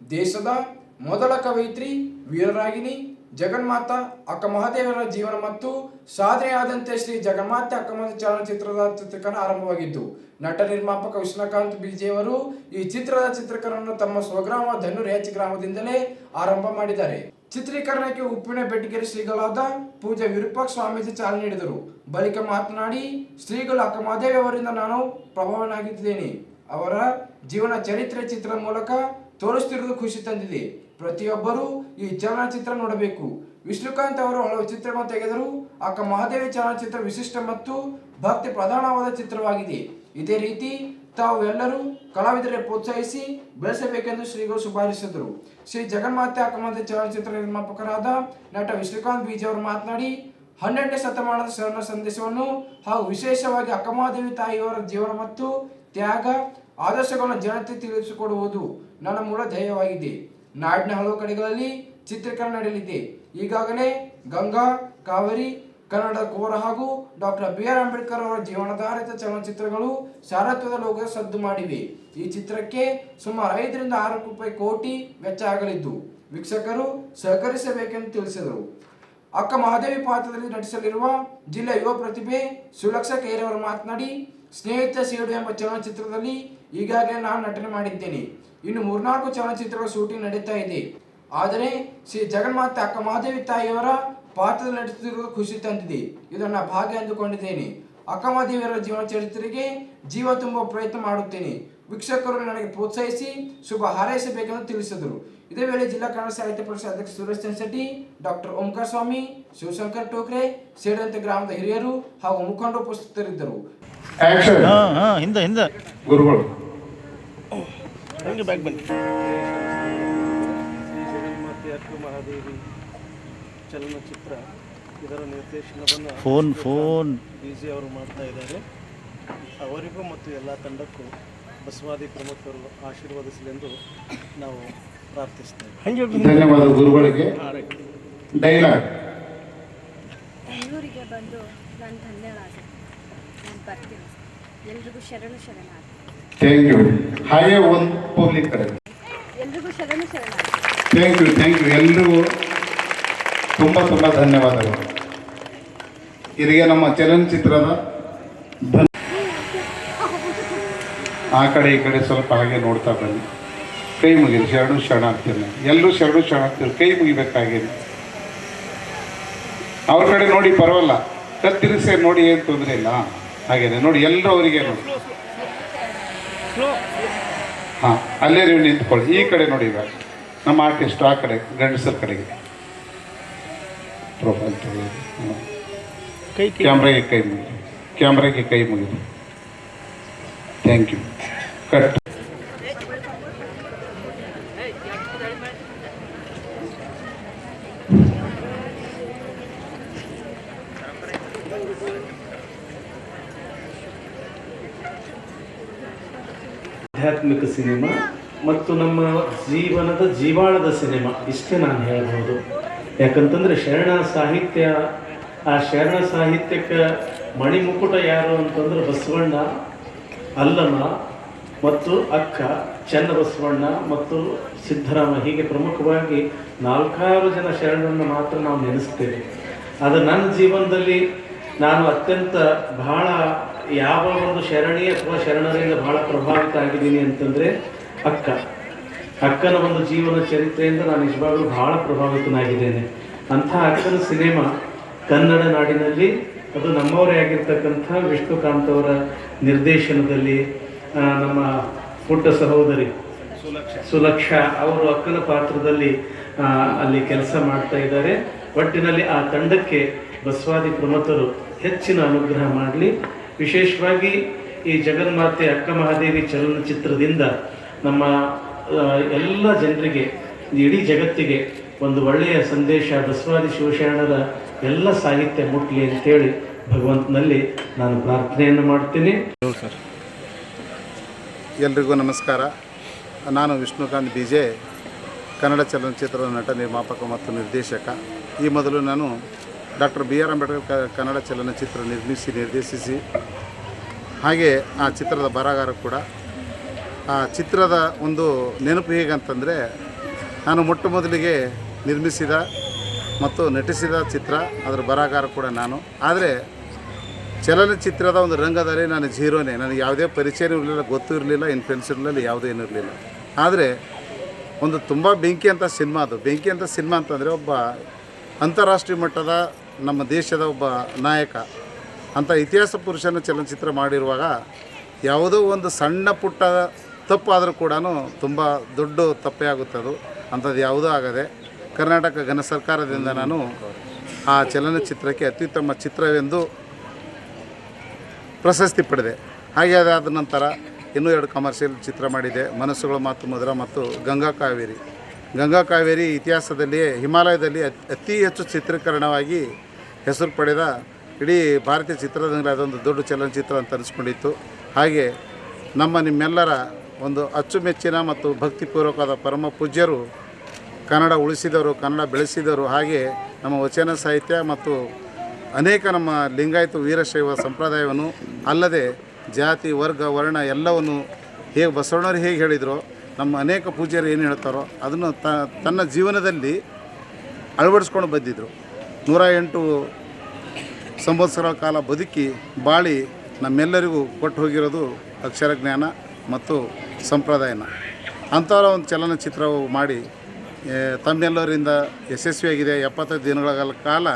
ದೇಶದ ಮೊದಲ ಕವಯಿತ್ರಿ ವೀರರಾಗಿನಿ ಜಗನ್ಮಾತ, ಅಕ್ಕ ಮಹಾದೇವರ ಜೀವನ ಮತ್ತು ಸಾಧನೆಯಾದಂತೆ ಶ್ರೀ ಜಗನ್ಮಾತೆ ಅಕ್ಕಮಹಾದೇವಿ ಚಲನಚಿತ್ರದ ಚಿತ್ರೀಕರಣ ಆರಂಭವಾಗಿದ್ದು, ನಟ ನಿರ್ಮಾಪಕ ವಿಷ್ಣುಕಾಂತ್ ಬಿಜಿಯವರು ಈ ಚಿತ್ರದ ಚಿತ್ರೀಕರಣವನ್ನು ತಮ್ಮ ಸ್ವಗ್ರಾಮ ಧನುರ್ ಹೆಚ್ ಗ್ರಾಮದಿಂದಲೇ ಆರಂಭ ಮಾಡಿದ್ದಾರೆ. ಚಿತ್ರೀಕರಣಕ್ಕೆ ಉಪ್ಪಿನ ಬೆಟ್ಟಗೆರೆ ಶ್ರೀಗಳಾದ ಪೂಜಾ ವಿರೂಪಾಕ್ಷ ಸ್ವಾಮೀಜಿ ಚಾಲನೆ ನೀಡಿದರು. ಬಳಿಕ ಮಾತನಾಡಿ, ಶ್ರೀಗಳು ಅಕ್ಕ ಅವರಿಂದ ನಾನು ಪ್ರಭಾವನಾಗಿದ್ದೇನೆ ಅವರ ಜೀವನ ಚರಿತ್ರೆ ಚಿತ್ರದ ಮೂಲಕ ತೋರಿಸ್ತಿರುವುದು ಖುಷಿ ತಂದಿದೆ. ಪ್ರತಿಯೊಬ್ಬರೂ ಈ ಚಲನಚಿತ್ರ ನೋಡಬೇಕು. ವಿಷ್ಣುಕಾಂತ್ ಅವರು ಹಲವು ಚಿತ್ರಗಳನ್ನು ತೆಗೆದರು ಅಕ್ಕ ಮಹಾದೇವಿ ಚಲನಚಿತ್ರ ವಿಶಿಷ್ಟ ಮತ್ತು ಭಕ್ತಿ ಪ್ರಧಾನವಾದ ಚಿತ್ರವಾಗಿದೆ. ಇದೇ ರೀತಿ ತಾವು ಎಲ್ಲರೂ ಕಲಾವಿದರೇ ಪ್ರೋತ್ಸಾಹಿಸಿ ಬೆಳೆಸಬೇಕೆಂದು ಶ್ರೀಗಳು ಶುಭಾರಿಸಿದರು ಶ್ರೀ ಜಗನ್ಮಾತೆ ಅಕ್ಕ ಚಲನಚಿತ್ರ ನಿರ್ಮಾಪಕರಾದ ನಟ ವಿಷ್ಣುಕಾಂತ್ ಬೀಜ ಅವರು ಮಾತನಾಡಿ, ಹನ್ನೆರಡನೇ ಶತಮಾನದ ಶರಣ ಸಂದೇಶವನ್ನು ಹಾಗೂ ವಿಶೇಷವಾಗಿ ಅಕ್ಕಮಹಾದೇವಿ ತಾಯಿಯವರ ಜೀವನ ಮತ್ತು ತ್ಯಾಗ, ಆದರ್ಶಗಳನ್ನು ಜನತೆ ತಿಳಿಸಿಕೊಡುವುದು ನನ್ನ ಮೂಲ ಧ್ಯೇಯವಾಗಿದೆ. ನಾಡಿನ ಹಲವು ಕಡೆಗಳಲ್ಲಿ ಚಿತ್ರೀಕರಣ ನಡೆಯಲಿದೆ. ಈಗಾಗಲೇ ಗಂಗಾ, ಕಾವೇರಿ ಕನ್ನಡ ಕೋರ ಹಾಗೂ ಡಾಕ್ಟರ್ ಬಿ ಆರ್ ಅಂಬೇಡ್ಕರ್ ಅವರ ಜೀವನಾಧಾರಿತ ಚಲನಚಿತ್ರಗಳು ಸಾರತ್ವದ ಲೋಕ ಸದ್ದು ಮಾಡಿವೆ. ಈ ಚಿತ್ರಕ್ಕೆ ಸುಮಾರು ಐದರಿಂದ ಆರು ರೂಪಾಯಿ ಕೋಟಿ ವೆಚ್ಚ ಆಗಲಿದ್ದು, ವೀಕ್ಷಕರು ಸಹಕರಿಸಬೇಕೆಂದು ತಿಳಿಸಿದರು. ಅಕ್ಕ ಮಹಾದೇವಿ ಪಾತ್ರದಲ್ಲಿ ನಟಿಸಲಿರುವ ಜಿಲ್ಲಾ ಯುವ ಪ್ರತಿಭೆ ಸುಲಕ್ಷ ಕೈರವರು ಮಾತನಾಡಿ, ಸ್ನೇಹಿತ ಸೇಡು ಎಂಬ ಚಲನಚಿತ್ರದಲ್ಲಿ ಈಗಾಗಲೇ ನಾನು ನಟನೆ ಮಾಡಿದ್ದೇನೆ. ಇನ್ನು ಮೂರ್ನಾಲ್ಕು ಚಲನಚಿತ್ರಗಳ ಶೂಟಿಂಗ್ ನಡೀತಾ ಇದೆ. ಆದರೆ ಶ್ರೀ ಜಗನ್ಮಾತ ಅಕ್ಕ ಮಹಾದೇವಿ ತಾಯಿಯವರ ಪಾತ್ರದಲ್ಲಿ ನಟಿಸುತ್ತಿರುವುದು ಖುಷಿ ತಂದಿದೆ. ಇದನ್ನ ಭಾಗ್ಯ ಎಂದುಕೊಂಡಿದ್ದೇನೆ. ಅಕ್ಕ ಮಹಾದೇವಿಯರ ಜೀವನ ಚರಿತ್ರೆಗೆ ಜೀವ ತುಂಬುವ ಪ್ರಯತ್ನ ಮಾಡುತ್ತೇನೆ. ವೀಕ್ಷಕರು ನನಗೆ ಪ್ರೋತ್ಸಾಹಿಸಿ ಶುಭ ಹಾರೈಸಬೇಕೆಂದು ತಿಳಿಸಿದರು. ಇದೇ ವೇಳೆ ಜಿಲ್ಲಾ ಕನ್ನಡ ಸಾಹಿತ್ಯ ಪರಿಷತ್ ಅಧ್ಯಕ್ಷ ಸುರೇಶ್ ಶೆಟ್ಟಿ ಡಾಕ್ಟರ್ ಓಂಕಾರ ಸ್ವಾಮಿ ಶಿವಶಂಕರ್ ಟೋಕ್ರೆ ಸೇರಿದಂತೆ ಗ್ರಾಮದ ಹಿರಿಯರು ಹಾಗೂ ಮುಖಂಡರು ಉಪಸ್ಥಿತರಿದ್ದರು. ಆಕ್ಷನ್ ಹಾಂ ಹಾಂ ಹಿಂದೆ ಹಿಂದೆ. ಗುರುಗಳು. ಹಂಗೆ ಬ್ಯಾಗ್ ಬನ್ನಿ. ಜಗನ್ಮಾತೆ ಅಕ್ಕ ಮಹಾದೇವಿ ಚಲನಚಿತ್ರ ಇದರ ನಿರ್ದೇಶನವನ್ನು ಫೋನ್ ಫೋನ್. ಬಿ ಜಿ ಅವರು ಮಾಡ್ತಾ ಇದ್ದಾರೆ. ಅವರಿಗೂ ಮತ್ತು ಎಲ್ಲ ತಂಡಕ್ಕೂ ಬಸವಾದಿ ಪ್ರಮುಖರು ಆಶೀರ್ವದಿಸಲೆಂದು ನಾವು ಪ್ರಾರ್ಥಿಸ್ತೇವೆ. ಧನ್ಯವಾದ ಗುರುಗಳಿಗೆ. ಡೈಲಾಗ್. ಬೆಂಗಳೂರಿಗೆ ಬಂದು ನಾನು ಧನ್ಯವಾದ. ನಾನು ಬರ್ತೀನಿ. ಎಲ್ರಿಗೂ ಶರಣು ಶರಣಾರ್ಥಿ ಥ್ಯಾಂಕ್ ಯು ಹಾಗೆ ಒಂದು public thank you thank you ಎಲ್ರಿಗೂ ತುಂಬ ತುಂಬ ಧನ್ಯವಾದಗಳು. ಇಲ್ಲಿಗೆ ನಮ್ಮ ಚಲನಚಿತ್ರದ ಆ ಕಡೆ ಈ ಕಡೆ ಸ್ವಲ್ಪ ಹಾಗೆ ನೋಡ್ತಾ ಬನ್ನಿ. ಕೈ ಮುಗಿದು ಶರಣು ಶರಣಾರ್ಥಿನ ಎಲ್ಲರೂ ಶರಣು ಆಗ್ತೀರಿ. ಕೈ ಮುಗಿಬೇಕಾಗಿದೆ ಅವ್ರ ಕಡೆ ನೋಡಿ ಪರವಲ್ಲ ಕತ್ತಿರಿಸಿ ನೋಡಿ ಏನು ತೊಂದರೆ ಇಲ್ಲ. ಹಾಗೇನೆ ನೋಡಿ ಎಲ್ಲರೂ ಅವರಿಗೆ ನೋಡಿ. ಹಾಂ ಅಲ್ಲೇ ನೀವು ನಿಂತ್ಕೊಳ್ಳಿ. ಈ ಕಡೆ ನೋಡಿ ಇವಾಗ. ನಮ್ಮ ಆರ್ಟಿಸ್ಟ್ ಆ ಕಡೆ ಗಂಡಸರ ಕಡೆಗೆ. ಪ್ರೊಫೈಲ್ ಕೈ ಕ್ಯಾಮ್ರಾಗೆ ಕೈ ಮುಗಿದು. ಕ್ಯಾಮ್ರಾಗೆ ಕೈ ಮುಗಿದು. ಥ್ಯಾಂಕ್ ಯು ಕಟ್ ಆಧ್ಯಾತ್ಮಿಕ ಸಿನಿಮಾ ಮತ್ತು ನಮ್ಮ ಜೀವನದ ಜೀವಾಳದ ಸಿನಿಮಾ. ಇಷ್ಟೇ ನಾನು ಹೇಳ್ಬೋದು. ಯಾಕಂತಂದ್ರೆ ಶರಣ ಸಾಹಿತ್ಯ, ಆ ಶರಣ ಸಾಹಿತ್ಯಕ್ಕೆ ಮಣಿಮುಕುಟ ಯಾರು ಅಂತಂದ್ರೆ ಬಸವಣ್ಣ, ಅಲ್ಲಮ್ಮ ಮತ್ತು ಅಕ್ಕ, ಚನ್ನಬಸವಣ್ಣ ಮತ್ತು ಸಿದ್ದರಾಮ ಹೀಗೆ ಪ್ರಮುಖವಾಗಿ ನಾಲ್ಕಾರು ಜನ ಶರಣರನ್ನು ಮಾತ್ರ ನಾವು ನೆನೆಸ್ತೇವೆ. ಅದು ನನ್ನ ಜೀವನದಲ್ಲಿ ನಾನು ಅತ್ಯಂತ ಬಹಳ ಯಾವ ಒಂದು ಶರಣಿ ಅಥವಾ ಶರಣರಿಂದ ಬಹಳ ಪ್ರಭಾವಿತ ಆಗಿದ್ದೀನಿ ಅಂತಂದ್ರೆ ಅಕ್ಕ. ಅಕ್ಕನ ಒಂದು ಜೀವನ ಚರಿತ್ರೆಯಿಂದ ನಾನು ನಿಜವಾಗ್ಲೂ ಬಹಳ ಪ್ರಭಾವಿತನಾಗಿದ್ದೇನೆ. ಅಂಥ ಅಕ್ಕನ ಸಿನಿಮಾ ಕನ್ನಡ ನಾಡಿನಲ್ಲಿ ಅದು ನಮ್ಮವರೇ ಆಗಿರ್ತಕ್ಕಂಥ ವಿಷ್ಣುಕಾಂತ್ ಅವರ ನಿರ್ದೇಶನದಲ್ಲಿ ನಮ್ಮ ಪುಟ್ಟ ಸಹೋದರಿ ಸುಲಕ್ಷ. ಅವರು ಅಕ್ಕನ ಪಾತ್ರದಲ್ಲಿ ಅಲ್ಲಿ ಕೆಲಸ ಮಾಡ್ತಾ ಇದ್ದಾರೆ. ಒಟ್ಟಿನಲ್ಲಿ ಆ ತಂಡಕ್ಕೆ ಬಸವಾದಿ ಪ್ರಮತರು ಹೆಚ್ಚಿನ ಅನುಗ್ರಹ ಮಾಡಲಿ. ವಿಶೇಷವಾಗಿ ಈ ಜಗನ್ಮಾತೆ ಅಕ್ಕ ಮಹಾದೇವಿ ಚಲನಚಿತ್ರದಿಂದ ನಮ್ಮ ಎಲ್ಲ ಜನರಿಗೆ, ಇಡೀ ಜಗತ್ತಿಗೆ ಒಂದು ಒಳ್ಳೆಯ ಸಂದೇಶ ಬಸವಾದಿ ಶಿವಶರಣರ ಎಲ್ಲ ಸಾಹಿತ್ಯ ಮುಟ್ಟಲಿ ಅಂತೇಳಿ ಭಗವಂತನಲ್ಲಿ ನಾನು ಪ್ರಾರ್ಥನೆಯನ್ನು ಮಾಡ್ತೀನಿ. ಎಲ್ರಿಗೂ ನಮಸ್ಕಾರ. ನಾನು ವಿಷ್ಣುಕಾಂತ್ ಬಿಜೆ ಕನ್ನಡ ಚಲನಚಿತ್ರದ ನಟ ನಿರ್ಮಾಪಕ ಮತ್ತು ನಿರ್ದೇಶಕ. ಈ ಮೊದಲು ನಾನು doctor B R Ambedkar Kannada ಚಲನಚಿತ್ರ ನಿರ್ಮಿಸಿ, ನಿರ್ದೇಶಿಸಿ, ಹಾಗೆ ಆ ಚಿತ್ರದ ಬರಹಗಾರ ಕೂಡ. ಆ ಚಿತ್ರದ ಒಂದು ನೆನಪು ಹೇಗಂತಂದರೆ, ನಾನು ಮೊಟ್ಟ ಮೊದಲಿಗೆ ನಿರ್ಮಿಸಿದ ಮತ್ತು ನಟಿಸಿದ ಚಿತ್ರ, ಅದರ ಬರಹಗಾರ ಕೂಡ ನಾನು. ಆದರೆ ಚಲನಚಿತ್ರದ ಒಂದು ರಂಗದಲ್ಲಿ ನಾನು ಜೀರೋನೇ ನನಗೆ ಯಾವುದೇ ಪರಿಚಯನೂ ಇರಲಿಲ್ಲ, ಗೊತ್ತೂ ಇರಲಿಲ್ಲ ಇನ್ಫ್ಲುಯೆನ್ಸ್ ಇರಲಿಲ್ಲ ಯಾವುದೂ ಏನೂ ಇರಲಿಲ್ಲ. ಆದರೆ ಒಂದು ತುಂಬ ಬೆಂಕಿ ಅಂತ ಸಿನಿಮಾ ಅದು. ಬೆಂಕಿ ಅಂತ ಸಿನಿಮಾ ಅಂತಂದರೆ ಒಬ್ಬ ಅಂತಾರಾಷ್ಟ್ರೀಯ ಮಟ್ಟದ ನಮ್ಮ ದೇಶದ ಒಬ್ಬ ನಾಯಕ ಅಂತ ಇತಿಹಾಸ ಪುರುಷನ ಚಲನಚಿತ್ರ ಮಾಡಿರುವಾಗ ಯಾವುದೋ ಒಂದು ಸಣ್ಣ ಪುಟ್ಟ ತಪ್ಪಾದರೂ ಕೂಡ ತುಂಬ ದೊಡ್ಡ ತಪ್ಪೇ ಆಗುತ್ತದು ಅಂಥದ್ದು ಯಾವುದೂ ಆಗದೆ ಕರ್ನಾಟಕ ಘನ ಸರ್ಕಾರದಿಂದ ನಾನು ಆ ಚಲನಚಿತ್ರಕ್ಕೆ ಅತ್ಯುತ್ತಮ ಚಿತ್ರವೆಂದು ಪ್ರಶಸ್ತಿ ಪಡೆದೆ. ಹಾಗೆ ಅದಾದ ನಂತರ ಇನ್ನೂ ಎರಡು ಕಮರ್ಷಿಯಲ್ ಚಿತ್ರ ಮಾಡಿದೆ ಮನಸ್ಸುಗಳು ಮಾತು ಮಧುರ ಮತ್ತು ಗಂಗಾ ಕಾವೇರಿ. ಗಂಗಾ ಕಾವೇರಿ ಇತಿಹಾಸದಲ್ಲಿಯೇ ಹಿಮಾಲಯದಲ್ಲಿ ಅತ್- ಅತಿ ಹೆಚ್ಚು ಚಿತ್ರೀಕರಣವಾಗಿ ಹೆಸರು ಪಡೆದ ಇಡೀ ಭಾರತೀಯ ಚಿತ್ರರಂಗದಲ್ಲಿ ಅದೊಂದು ದೊಡ್ಡ ಚಲನಚಿತ್ರ ಅಂತ ಅನಿಸ್ಕೊಂಡಿತ್ತು. ಹಾಗೆ ನಮ್ಮ ನಿಮ್ಮೆಲ್ಲರ ಒಂದು ಅಚ್ಚುಮೆಚ್ಚಿನ ಮತ್ತು ಭಕ್ತಿಪೂರ್ವಕವಾದ ಪರಮ ಪೂಜ್ಯರು ಕನ್ನಡ ಉಳಿಸಿದವರು ಕನ್ನಡ ಬೆಳೆಸಿದವರು ಹಾಗೆ ನಮ್ಮ ವಚನ ಸಾಹಿತ್ಯ ಮತ್ತು ಅನೇಕ ನಮ್ಮ ಲಿಂಗಾಯತ ವೀರಶೈವ ಸಂಪ್ರದಾಯವನ್ನು ಅಲ್ಲದೆ ಜಾತಿ, ವರ್ಗ, ವರ್ಣ ಎಲ್ಲವನ್ನು ಹೇಗೆ ಬಸವಣ್ಣರು ಹೇಗೆ ಹೇಳಿದರು, ನಮ್ಮ ಅನೇಕ ಪೂಜ್ಯರು ಏನು ಹೇಳ್ತಾರೋ ಅದನ್ನು ತನ್ನ ಜೀವನದಲ್ಲಿ ಅಳವಡಿಸ್ಕೊಂಡು ಬಂದಿದ್ದರು ನೂರ ಎಂಟು ಸಂವತ್ಸರ ಕಾಲ ಬದುಕಿ ಬಾಳಿ ನಮ್ಮೆಲ್ಲರಿಗೂ ಕೊಟ್ಟು ಹೋಗಿರೋದು ಅಕ್ಷರ ಜ್ಞಾನ ಮತ್ತು ಸಂಪ್ರದಾಯನ. ಅಂಥವರ ಒಂದು ಚಲನಚಿತ್ರವು ಮಾಡಿ ತಮ್ಮೆಲ್ಲರಿಂದ ಯಶಸ್ವಿಯಾಗಿದೆ. ಎಪ್ಪತ್ತೈದು ದಿನಗಳ ಕಾಲ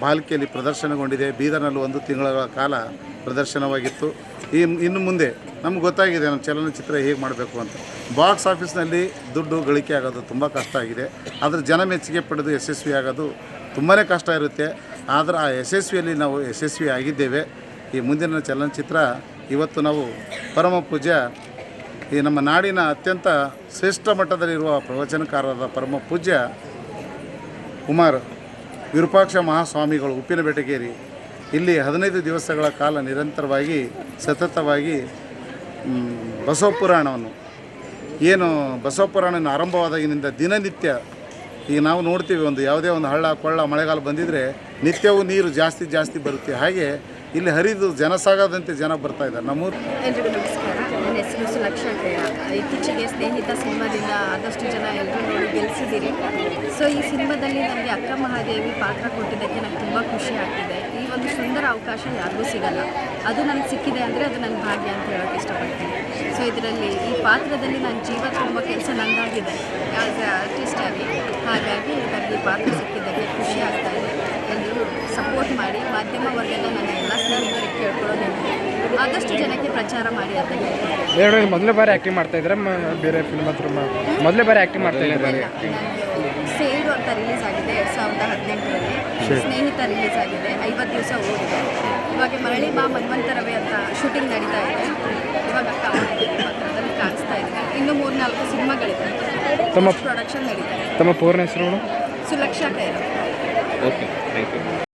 ಬಾಲ್ಕಿಯಲ್ಲಿ ಪ್ರದರ್ಶನಗೊಂಡಿದೆ. ಬೀದರ್ನಲ್ಲಿ ಒಂದು ತಿಂಗಳ ಕಾಲ ಪ್ರದರ್ಶನವಾಗಿತ್ತು. ಈ, ಇನ್ನು ಮುಂದೆ ನಮ್ಗೆ ಗೊತ್ತಾಗಿದೆ ನಮ್ಮ ಚಲನಚಿತ್ರ ಹೇಗೆ ಮಾಡಬೇಕು ಅಂತ. ಬಾಕ್ಸ್ ಆಫೀಸ್ನಲ್ಲಿ ದುಡ್ಡು ಗಳಿಕೆ ಆಗೋದು ತುಂಬ ಕಷ್ಟ ಆಗಿದೆ. ಆದರೆ ಜನ ಮೆಚ್ಚುಗೆ ಪಡೆದು ಯಶಸ್ವಿ ಆಗೋದು ತುಂಬಾ ಕಷ್ಟ ಇರುತ್ತೆ. ಆದರೆ ಆ ಯಶಸ್ವಿಯಲ್ಲಿ ನಾವು ಯಶಸ್ವಿ ಆಗಿದ್ದೇವೆ. ಈ ಮುಂದಿನ ಚಲನಚಿತ್ರ ಇವತ್ತು ನಾವು ಪರಮ ಪೂಜ್ಯ ಈ ನಮ್ಮ ನಾಡಿನ ಅತ್ಯಂತ ಶ್ರೇಷ್ಠ ಮಟ್ಟದಲ್ಲಿರುವ ಪ್ರವಚನಕಾರರಾದ ಪರಮ ಪೂಜ್ಯ ಕುಮಾರ್ ವಿರೂಪಾಕ್ಷ ಮಹಾಸ್ವಾಮಿಗಳು ಉಪ್ಪಿನ ಬೆಟಗೇರಿ. ಇಲ್ಲಿ ಹದಿನೈದು ದಿವಸಗಳ ಕಾಲ ನಿರಂತರವಾಗಿ, ಸತತವಾಗಿ ಬಸವ ಪುರಾಣವನ್ನು. ಏನು ಬಸವ ಪುರಾಣ ಆರಂಭವಾದಾಗಿನಿಂದ ದಿನನಿತ್ಯ ಈಗ ನಾವು ನೋಡ್ತೀವಿ ಒಂದು ಯಾವುದೇ ಒಂದು ಹಳ್ಳ, ಕೊಳ್ಳ, ಮಳೆಗಾಲ ಬಂದಿದ್ದರೆ ನಿತ್ಯವೂ ನೀರು ಜಾಸ್ತಿ ಜಾಸ್ತಿ ಬರುತ್ತೆ. ಹಾಗೆ ಇಲ್ಲಿ ಹರಿದು ಜನಸಾಗದಂತೆ ಜನ ಬರ್ತಾ ಇದ್ದಾರೆ. ನಮ್ಮೂರು ಹೆಸರು ಸುಲಕ್ಷ ಕ್ರೀಡ ಇತ್ತೀಚೆಗೆ ಸ್ನೇಹಿತ ಸಿನಿಮಾದಿಂದ ಆದಷ್ಟು ಜನ ಎಲ್ಲರೂ ನೋಡಿ ಗೆಲ್ಲಿಸಿದ್ದೀರಿ ಸೊ ಈ ಸಿನಿಮಾದಲ್ಲಿ ನನಗೆ ಅಕ್ಕ ಮಹಾದೇವಿ ಪಾತ್ರ ಕೊಟ್ಟಿದ್ದಕ್ಕೆ ನಂಗೆ ತುಂಬ ಖುಷಿ ಆಗ್ತಿದೆ. ಈ ಒಂದು ಸುಂದರ ಅವಕಾಶ ಯಾರಿಗೂ ಸಿಗಲ್ಲ. ಅದು ನನಗೆ ಸಿಕ್ಕಿದೆ ಅಂದರೆ ಅದು ನನ್ನ ಭಾಗ್ಯ ಅಂತ ಹೇಳೋಕ್ಕೆ ಇಷ್ಟಪಡ್ತೀನಿ. ಸೊ ಇದರಲ್ಲಿ ಈ ಪಾತ್ರದಲ್ಲಿ ನನ್ನ ಜೀವ ತುಂಬ ಕೆಲಸ ನಂದಾಗಿದೆ. ಆ್ಯಸ್ ಎ ಆರ್ಟಿಸ್ಟ್ ಆಗಿ. ಹಾಗಾಗಿ ನನಗೆ ಈ ಪಾತ್ರ ಸಿಕ್ಕಿದ್ದಕ್ಕೆ ಖುಷಿ ಆಗ್ತಾ ಇದೆ. ಎಲ್ಲರೂ ಸಪೋರ್ಟ್ ಮಾಡಿ. ಮಾಧ್ಯಮ ವರ್ಗದ ನನ್ನ ಎಲ್ಲ ಸ್ನೇಹಿತರಿಗೆ ಕೇಳ್ಕೊಳ್ಳೋದು ಆದಷ್ಟು ಜನಕ್ಕೆ ಪ್ರಚಾರ ಮಾಡಿ ಅಂತ ಹೇಳ್ತೀನಿ. ಎರಡು ಮೊದಲೇ ಬಾರಿ ಆ್ಯಕ್ಟಿಂಗ್ ಮಾಡ್ತಾ ಇದ್ರೆ ಬೇರೆ ಫಿಲ್ಮ್ ಹತ್ರ ಮೊದಲೇ ಬಾರಿ ಆ್ಯಕ್ಟಿಂಗ್ ಮಾಡ್ತಾ ಇದ್ದಾರೆ. ಸೇಡು ಅಂತ ರಿಲೀಸ್ ಆಗಿದೆ ಎರಡು ಸಾವಿರದ ಹದಿನೆಂಟರಲ್ಲಿ. ಸ್ನೇಹಿತ ರಿಲೀಸ್ ಆಗಿದೆ. ಐವತ್ತು ದಿವಸ ಓದಿದೆ ಇವಾಗ ಮರಳಿ ಬಾ ಮನ್ವಂತರವೇ ಅಂತ ಶೂಟಿಂಗ್ ನಡೀತಾ ಇದೆ. ಇವಾಗ ಅದರಲ್ಲಿ ಕಾಣಿಸ್ತಾ ಇದೆ. ಇನ್ನು ಮೂರ್ನಾಲ್ಕು ಸಿನಿಮಾಗಳಿದೆ. ತಮ್ಮ- ಪ್ರೊಡಕ್ಷನ್ ನಡೀತಾ ಇದೆ. ತಮ್ಮ ಪೂರ್ಣ ಹೆಸರು Sulaksha Kaira okay thank you